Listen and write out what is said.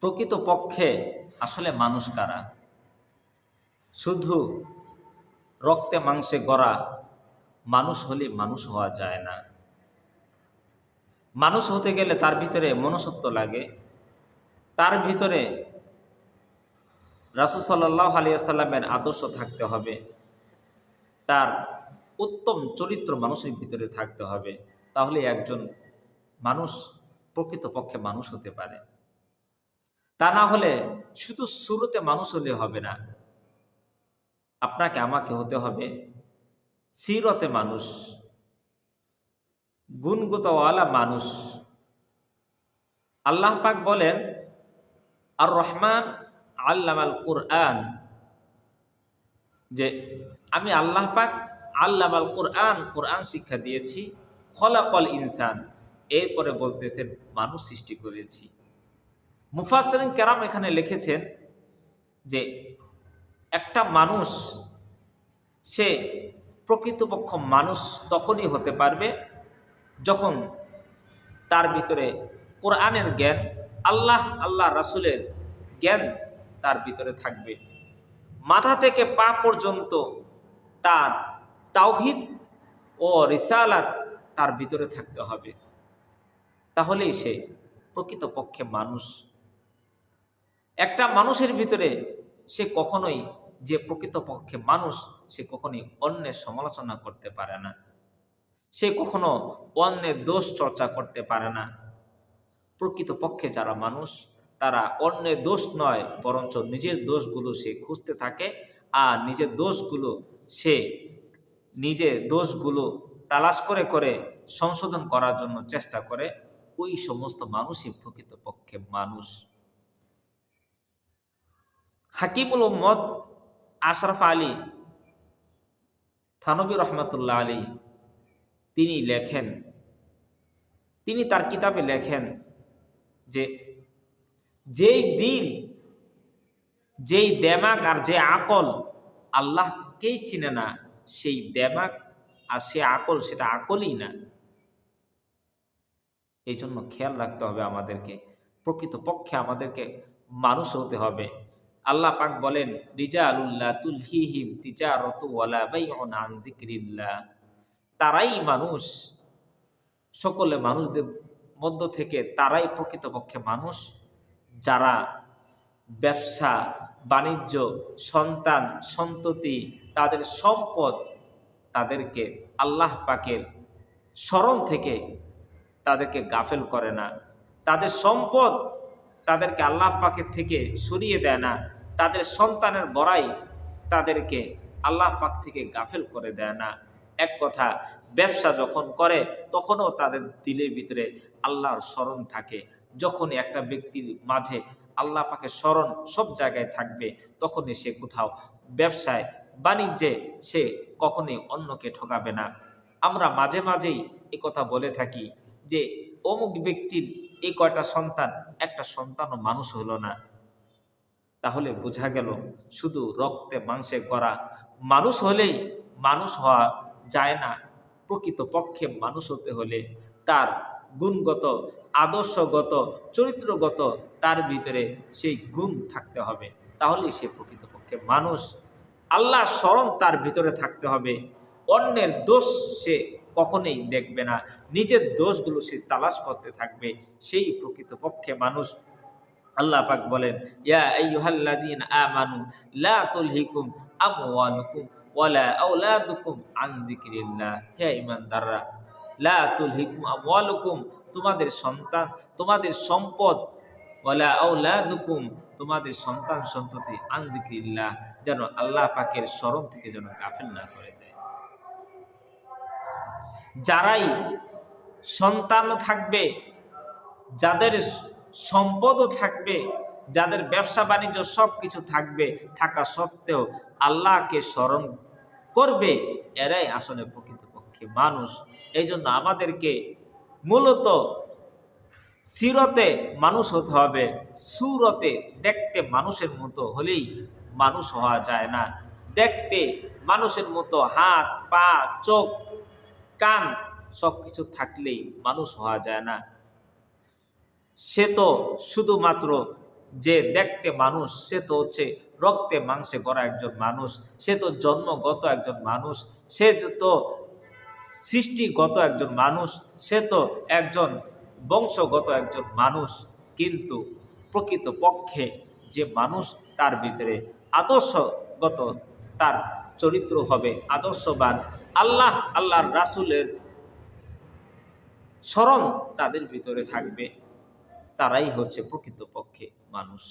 প্রকৃত পক্ষে আসলে মানুষ কারা? শুধু রক্তে মাংসে গড়া মানুষ হলে মানুষ হওয়া যায় না। মানুষ হতে গেলে তার ভিতরে মনসত্ব লাগে। তার ভিতরে রাসুল সাল্লাহ আলিয়াল্লামের আদর্শ থাকতে হবে। তার উত্তম চরিত্র মানুষের ভিতরে থাকতে হবে। তাহলে একজন মানুষ প্রকৃতপক্ষে মানুষ হতে পারে। তা না হলে শুধু শুরুতে মানুষ হলে হবে না। আপনাকে আমাকে হতে হবে সিরতে মানুষ, গুণগতওয়ালা মানুষ। আল্লাহ পাক বলেন আর রহমান আল্লামাল কোরআন। যে আমি আল্লাহ পাক আল্লামাল কোরআন কোরআন শিক্ষা দিয়েছি, খলাকল ইনসান। এরপরে বলতেছেন মানুষ সৃষ্টি করেছি। মুফাসরিন কেরাম এখানে লিখেছেন যে একটা মানুষ, সে প্রকৃতপক্ষ মানুষ তখনই হতে পারবে যখন তার ভিতরে কোরআনের জ্ঞান, আল্লাহ আল্লাহ রাসুলের জ্ঞান তার ভিতরে থাকবে। মাথা থেকে পা পর্যন্ত তার তাওহিদ ও রিসালাত তার ভিতরে থাকতে হবে। তাহলেই সে প্রকৃতপক্ষে মানুষ। একটা মানুষের ভিতরে সে কখনোই যে প্রকৃতপক্ষে মানুষ, সে কখনোই অন্যের সমালোচনা করতে পারে না। সে কখনো অন্যের দোষ চর্চা করতে পারে না। প্রকৃতপক্ষে যারা মানুষ, তারা অন্যের দোষ নয়, বরঞ্চ নিজের দোষগুলো সে খুঁজতে থাকে আর নিজের দোষগুলো সে নিজে দোষগুলো তালাশ করে করে সংশোধন করার জন্য চেষ্টা করে। ওই সমস্ত মানুষই প্রকৃতপক্ষে মানুষ। হাকিমুল উম্মদ আশরাফ আলী, থানবী রহমতুল্লাহ আলী, তিনি লেখেন, তিনি তার কিতাবে লেখেন যে, যেই দিল, যেই দেমাক আর যে আকল আল্লাহকেই চিনে না, সেই দেমাক আর সে আকল সেটা আকলই না। এই জন্য খেয়াল রাখতে হবে আমাদেরকে, প্রকৃতপক্ষে আমাদেরকে মানুষ হতে হবে। আল্লাহ পাক বলেন রিজা আলুল্লাহ তুলহিহিম তিজারত ওয়ালা বাইউন আন যিকরিল্লাহ। তারাই মানুষ, সকলে মানুষদের মধ্য থেকে তারাই প্রকৃতপক্ষে মানুষ, যারা ব্যবসা, বাণিজ্য, সন্তান, সন্ততি, তাদের সম্পদ তাদেরকে আল্লাহ পাকের স্মরণ থেকে তাদেরকে গাফেল করে না। তাদের সম্পদ তাদেরকে আল্লাহ পাকের থেকে সরিয়ে দেয় না। তাদের সন্তানের বড়াই তাদেরকে আল্লাহ পাক থেকে গাফেল করে দেয় না। এক কথা, ব্যবসা যখন করে, তখনও তাদের দিলের ভিতরে আল্লাহর স্মরণ থাকে। যখনই একটা ব্যক্তির মাঝে আল্লাহ পাকে স্মরণ সব জায়গায় থাকবে, তখনই সে কোথাও ব্যবসায় বাণিজ্যে সে কখনই অন্যকে ঠকাবে না। আমরা মাঝে মাঝেই এ কথা বলে থাকি যে, অমুক ব্যক্তির এই কয়টা সন্তান, একটা সন্তানও মানুষ হলো না। তাহলে বোঝা গেল শুধু রক্তে মাংসে করা মানুষ হলেই মানুষ হওয়া যায় না। প্রকৃত পক্ষে মানুষ হতে হলে তার গুণগত, আদর্শগত, চরিত্রগত তার ভিতরে সেই গুণ থাকতে হবে। তাহলেই সে প্রকৃতপক্ষে মানুষ। আল্লাহ স্মরণ তার ভিতরে থাকতে হবে। অন্যের দোষ সে কখনোই দেখবে না। নিজের দোষগুলো সে তালাশ করতে থাকবে। সেই প্রকৃতপক্ষে মানুষ আল্লাহ পাক বলেন, ইয়া আইয়ুহাল্লাযীনা আমানু, লা তুলহিকুম আমওয়ালুকুম ওয়ালা আওলাদুকুম আন যিকরিল্লাহ। হে ঈমানদাররা, লা তুলহিকুম আমওয়ালুকুম, তোমাদের সন্তান, তোমাদের সম্পদ ওয়ালা আওলাদুকুম, তোমাদের সন্তান সন্ততি আন যিকরিল্লাহ। যেন আল্লাহ পাকের স্মরণ থেকে যেন গাফিল না করে দেয়। যারাই সন্তানও থাকবে, যাদের সম্পদও থাকবে, যাদের ব্যবসা, বাণিজ্য সব কিছু থাকবে, থাকা সত্ত্বেও আল্লাহকে স্মরণ করবে, এরাই আসলে প্রকৃতপক্ষে মানুষ। এই জন্য আমাদেরকে মূলত সিরতে মানুষ হতে হবে, সুরতে, দেখতে মানুষের মতো হলেই মানুষ হওয়া যায় না। দেখতে মানুষের মতো হাত, পা, চোখ, কান সব কিছু থাকলেই মানুষ হওয়া যায় না। সে তো শুধুমাত্র যে দেখতে মানুষ, সে তো হচ্ছে রক্তে মাংসে গড়া একজন মানুষ, সে তো জন্মগত একজন মানুষ, সে তো সৃষ্টিগত একজন মানুষ, সে তো একজন বংশগত একজন মানুষ। কিন্তু প্রকৃত পক্ষে যে মানুষ, তার ভিতরে আদর্শগত তার চরিত্র হবে আদর্শবান। আল্লাহ, আল্লাহর রাসুলের স্মরণ তাদের ভিতরে থাকবে। তারাই হচ্ছে প্রকৃতপক্ষে মানুষ।